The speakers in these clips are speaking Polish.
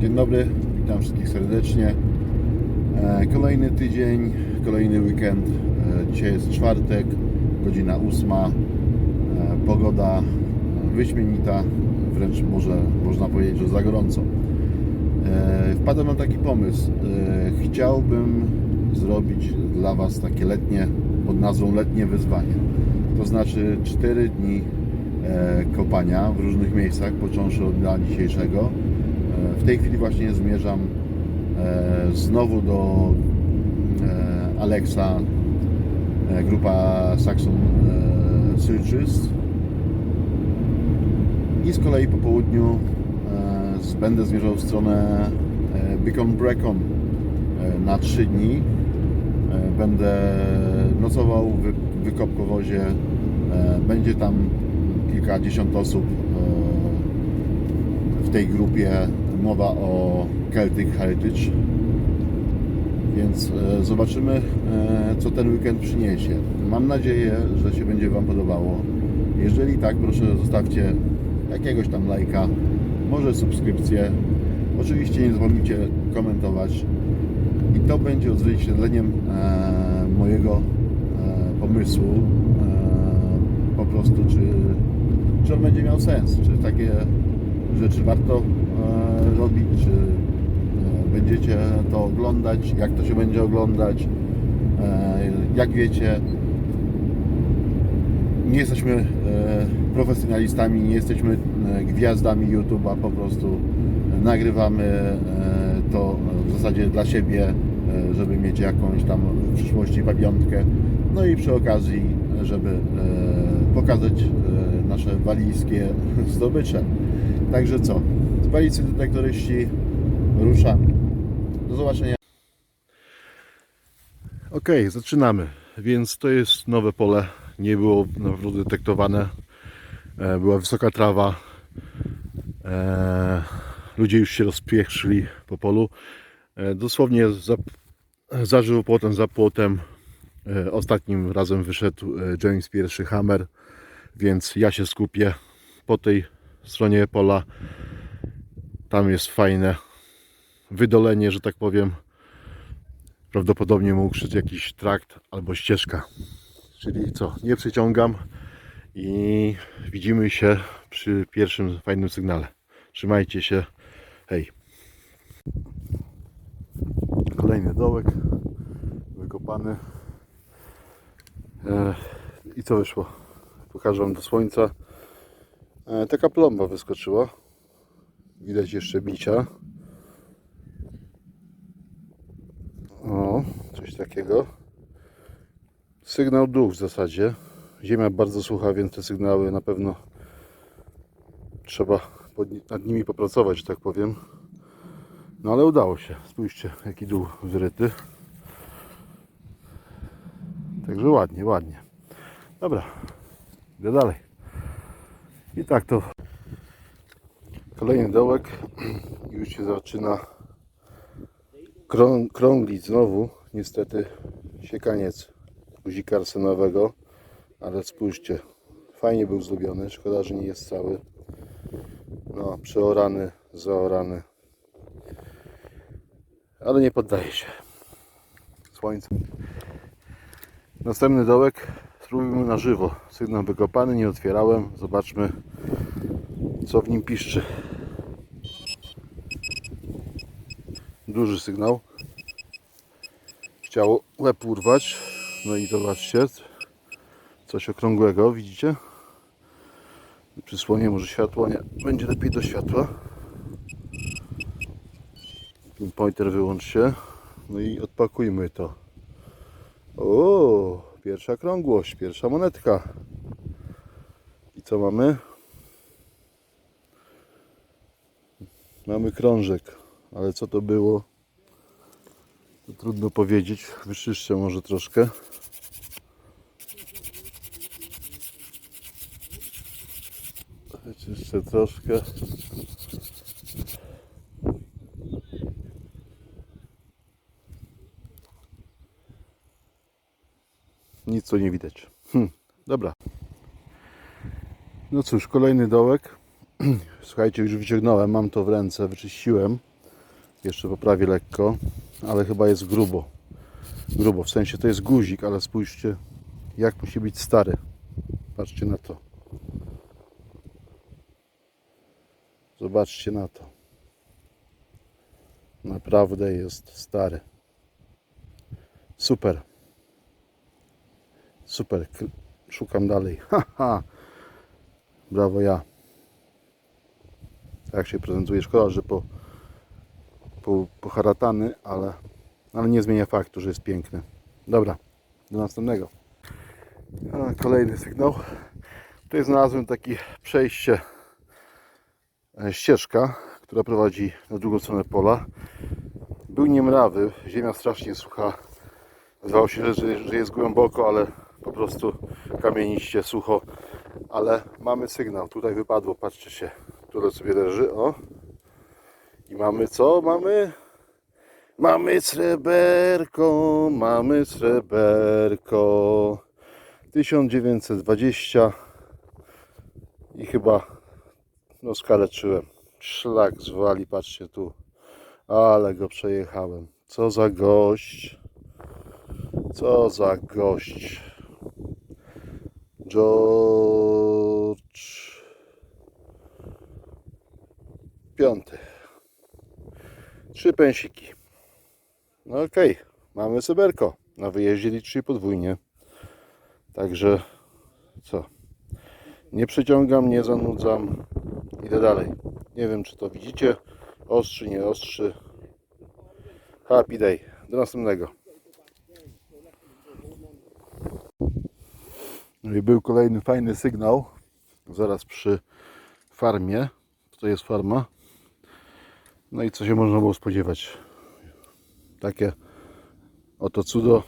Dzień dobry, witam wszystkich serdecznie. E, Kolejny tydzień, kolejny weekend. E, Dzisiaj jest czwartek, godzina ósma. E, Pogoda wyśmienita, wręcz może można powiedzieć, że za gorąco. Wpadłem na taki pomysł. Chciałbym zrobić dla Was takie letnie, pod nazwą letnie wyzwanie. To znaczy 4 dni kopania w różnych miejscach, począwszy od dnia dzisiejszego. W tej chwili właśnie zmierzam e, znowu do e, Alexa, e, grupa Saxon Searches. I z kolei po południu będę zmierzał w stronę Beacon Brecon na 3 dni. Będę nocował w wy- wykopkowozie. Będzie tam kilkadziesiąt osób w tej grupie. Mowa o Celtic Heritage. Więc e, zobaczymy, e, co ten weekend przyniesie. Mam nadzieję, że się będzie Wam podobało. Jeżeli tak, proszę zostawcie jakiegoś tam lajka, może subskrypcję. Oczywiście nie zapomnijcie komentować. I to będzie odzwierciedleniem e, mojego pomysłu. Po prostu, czy, czy on będzie miał sens, czy takie rzeczy warto e, robić, czy e, będziecie to oglądać, jak to się będzie oglądać. E, jak wiecie, nie jesteśmy profesjonalistami, nie jesteśmy gwiazdami YouTube'a, po prostu nagrywamy to w zasadzie dla siebie, żeby mieć jakąś tam w przyszłości pamiątkę. No i przy okazji, żeby pokazać nasze walijskie zdobycze. Także co? Walicy detektoryści, ruszamy. Do zobaczenia. Ok, zaczynamy. Więc to jest nowe pole. Nie było na pewno detektowane. E, Była wysoka trawa. E, Ludzie już się rozpieszli po polu. E, Dosłownie za, za żywopłotem, za płotem. Ostatnim razem wyszedł James pierwszy Hammer, więc ja się skupię po tej stronie pola. Tam jest fajne wydolenie, że tak powiem. Prawdopodobnie mógł krzyczeć jakiś trakt albo ścieżka. Czyli co, nie przyciągam i widzimy się przy pierwszym fajnym sygnale. Trzymajcie się. Hej. Kolejny dołek wykopany. E, I co wyszło? Pokażę Wam do słońca. E, taka plomba wyskoczyła. Widać jeszcze bicia. O, coś takiego. Sygnał dół w zasadzie. Ziemia bardzo sucha, więc te sygnały na pewno trzeba nad nimi popracować, że tak powiem. No ale udało się. Spójrzcie, jaki dół wyryty. Także ładnie, ładnie. Dobra, idę dalej. I tak to. Kolejny dołek. Już się zaczyna krą, krąglić znowu. Niestety siekaniec guzika arsenowego. Ale spójrzcie, fajnie był zdobiony. Szkoda, że nie jest cały. No, przeorany, zaorany. Ale nie poddaje się. Słońce. Następny dołek spróbujmy na żywo. Sygnał wykopany, nie otwierałem. Zobaczmy, co w nim piszczy. Duży sygnał. Chciało łeb urwać. No i zobaczcie, coś okrągłego, widzicie? Przysłonię może światło, nie. Będzie lepiej do światła. Pinpointer wyłącz się. No i odpakujmy to. O, pierwsza krągłość, pierwsza monetka. I co mamy? Mamy krążek, ale co to było? To trudno powiedzieć. Wyczyszczę może troszkę. Wyczyszczę troszkę. Nic tu nie widać. Hm, dobra. No cóż, kolejny dołek. Słuchajcie, już wyciągnąłem, mam to w ręce, wyczyściłem. Jeszcze poprawię lekko, ale chyba jest grubo. Grubo, w sensie to jest guzik, ale spójrzcie jak musi być stary. Patrzcie na to. Zobaczcie na to. Naprawdę jest stary. Super. Super. Szukam dalej. Haha. Brawo ja. Tak się prezentuje. Szkoda, że po, po, poharatany, ale, ale nie zmienia faktu, że jest piękny. Dobra, do następnego. A, kolejny sygnał. Tutaj znalazłem takie przejście, e, ścieżka, która prowadzi na drugą stronę pola. Był niemrawy, ziemia strasznie sucha. Wydawało się, że, że jest głęboko, ale po prostu kamieniście, sucho. Ale mamy sygnał, tutaj wypadło, patrzcie się, które sobie leży, o. I mamy co? Mamy Mamy sreberko, mamy sreberko. 1920 i chyba no skaleczyłem. Szlak zwali, patrzcie tu. Ale go przejechałem. Co za gość. Co za gość. George Piąty. Trzy pensiki. No okej, mamy Syberko. Na wyjeździe liczy podwójnie. Także co? Nie przeciągam, nie zanudzam. Idę dalej. Nie wiem, czy to widzicie. Ostrzy, nie ostrzy. Happy day. Do następnego. No i był kolejny fajny sygnał. Zaraz przy farmie. To jest farma. No i co się można było spodziewać? Takie oto cudo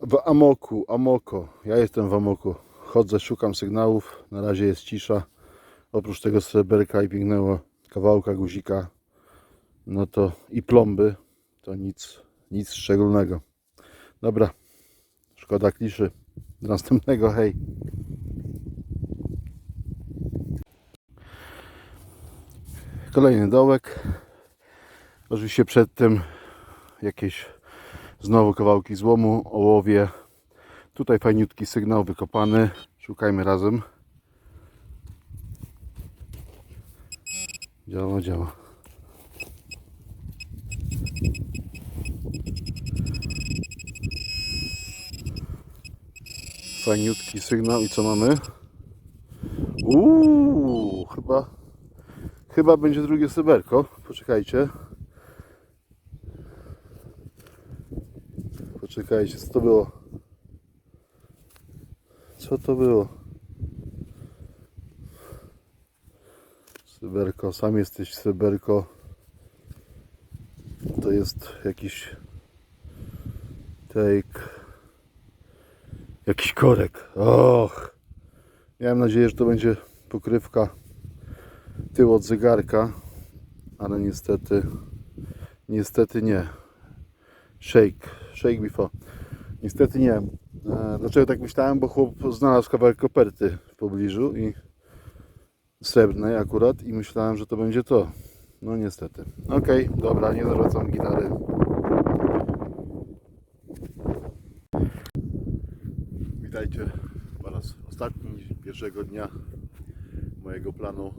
w amoku, amoko. Ja jestem w amoku. Chodzę, szukam sygnałów. Na razie jest cisza. Oprócz tego sreberka i pięknego kawałka guzika, no to i plomby, to nic, nic szczególnego. Dobra, szkoda kliszy. Do następnego, hej. Kolejny dołek. Oczywiście przed tym jakieś znowu kawałki złomu, ołowie. Tutaj fajniutki sygnał wykopany. Szukajmy razem. Działa, działa. Fajniutki sygnał i co mamy? Uuu, chyba chyba będzie drugie syberko. Poczekajcie. Poczekajcie, co to było? Co to było? Syberko, sam jesteś Syberko. To jest jakiś take. Jakiś korek. Och. Miałem nadzieję, że to będzie pokrywka tył od zegarka, ale niestety niestety nie. Shake, shake before. Niestety nie. E, Dlaczego tak myślałem? Bo chłop znalazł kawałek koperty w pobliżu i srebrnej akurat i myślałem, że to będzie to. No niestety. Okej, dobra, nie zawracam gitary. Witajcie po raz ostatni pierwszego dnia mojego planu.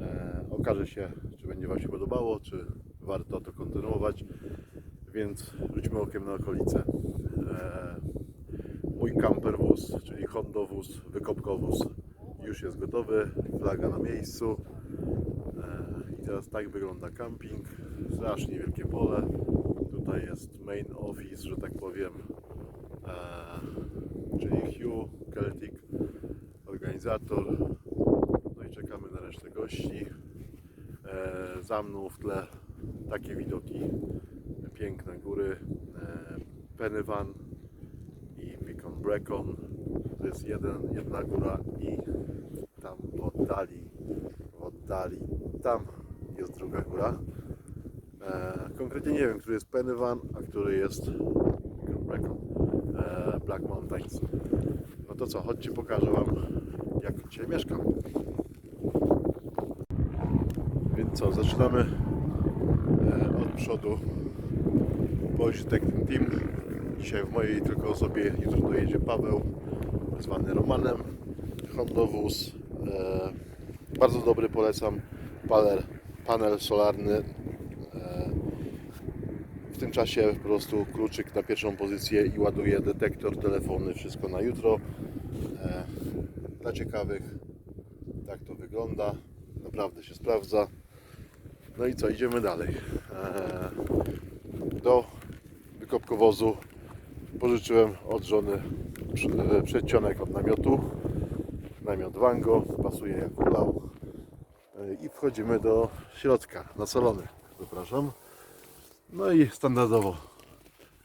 E, okaże się, czy będzie Wam się podobało, czy warto to kontynuować. Więc rzućmy okiem na okolice. E, mój camperwóz, czyli hondowóz, wykopkowóz już jest gotowy, flaga na miejscu. E, I teraz tak wygląda camping. Strasznie wielkie pole. Tutaj jest main office, że tak powiem. E, czyli Hugh, Celtic, organizator. No i czekamy na resztę gości. E, za mną w tle takie widoki. Piękne góry. E, i Beacon Brecon. To jest jeden, jedna góra i tam w oddali, w oddali, tam jest druga góra. E, konkretnie nie wiem, który jest Pennyvan, a który jest Black Mountains. No to co, chodźcie pokażę Wam jak dzisiaj mieszkam. Więc Co, zaczynamy e, od przodu Pożytek Team. Dzisiaj w mojej tylko osobie, jutro dojedzie Paweł, zwany Romanem. Hondowóz. E, bardzo dobry, polecam. Panel, panel solarny. Czasie po prostu kluczyk na pierwszą pozycję i ładuje detektor, telefony, wszystko na jutro. E, dla ciekawych, tak to wygląda. Naprawdę się sprawdza. No i co, idziemy dalej. E, do wykopkowozu pożyczyłem od żony e, przedcionek od namiotu. Namiot Wango, pasuje jak ulał. I wchodzimy do środka, na salony. Zapraszam. No i standardowo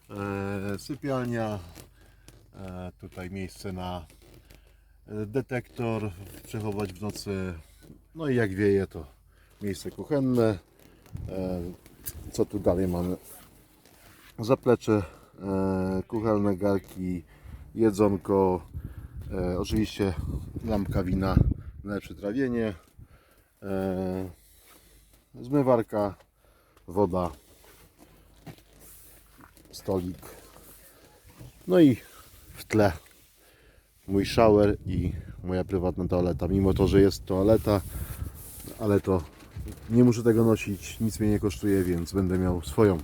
e, sypialnia, e, tutaj miejsce na e, detektor, przechować w nocy, no i jak wieje to miejsce kuchenne. E, co tu dalej mamy? Zaplecze e, kuchenne, garki, jedzonko, e, oczywiście lampka wina na przytrawienie, e, zmywarka, woda, stolik. No i w tle mój shower i moja prywatna toaleta. Mimo to, że jest toaleta, ale to nie muszę tego nosić, nic mnie nie kosztuje, więc będę miał swoją.